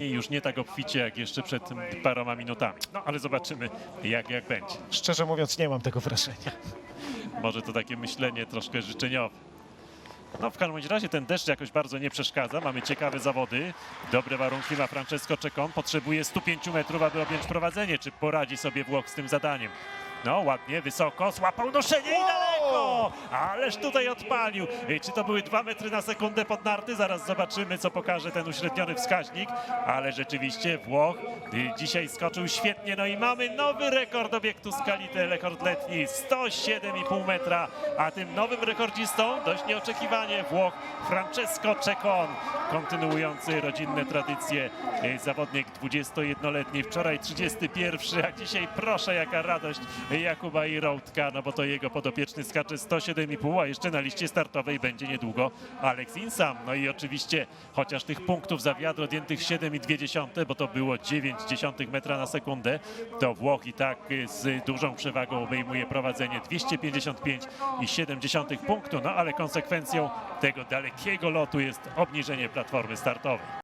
Już nie tak obficie jak jeszcze przed paroma minutami. No ale zobaczymy jak, jak będzie. Szczerze mówiąc, nie mam tego wrażenia. Może to takie myślenie troszkę życzeniowe. No w każdym razie ten deszcz jakoś bardzo nie przeszkadza. Mamy ciekawe zawody. Dobre warunki ma Francesco Czekon. Potrzebuje 105 metrów, aby objąć prowadzenie. Czy poradzi sobie Włoch z tym zadaniem? No ładnie, wysoko, złapał noszenie i daleko! Ależ tutaj odpalił. Czy to były 2 metry na sekundę pod narty? Zaraz zobaczymy, co pokaże ten uśredniony wskaźnik. Ale rzeczywiście Włoch dzisiaj skoczył świetnie. No i mamy nowy rekord obiektu Skalite, rekord letni 107,5 metra. A tym nowym rekordzistą, dość nieoczekiwanie, Włoch Francesco Czekon, kontynuujący rodzinne tradycje. Zawodnik 21-letni, wczoraj 31, a dzisiaj proszę jaka radość Jakuba i Rołtka, no bo to jego podopieczny skacze 107,5, a jeszcze na liście startowej będzie niedługo Alex Insam. No i oczywiście chociaż tych punktów za wiatr odjętych 7,2, bo to było 9,1 metra na sekundę, to Włoch i tak z dużą przewagą obejmuje prowadzenie 255,7 punktu, no ale konsekwencją tego dalekiego lotu jest obniżenie platformy startowej.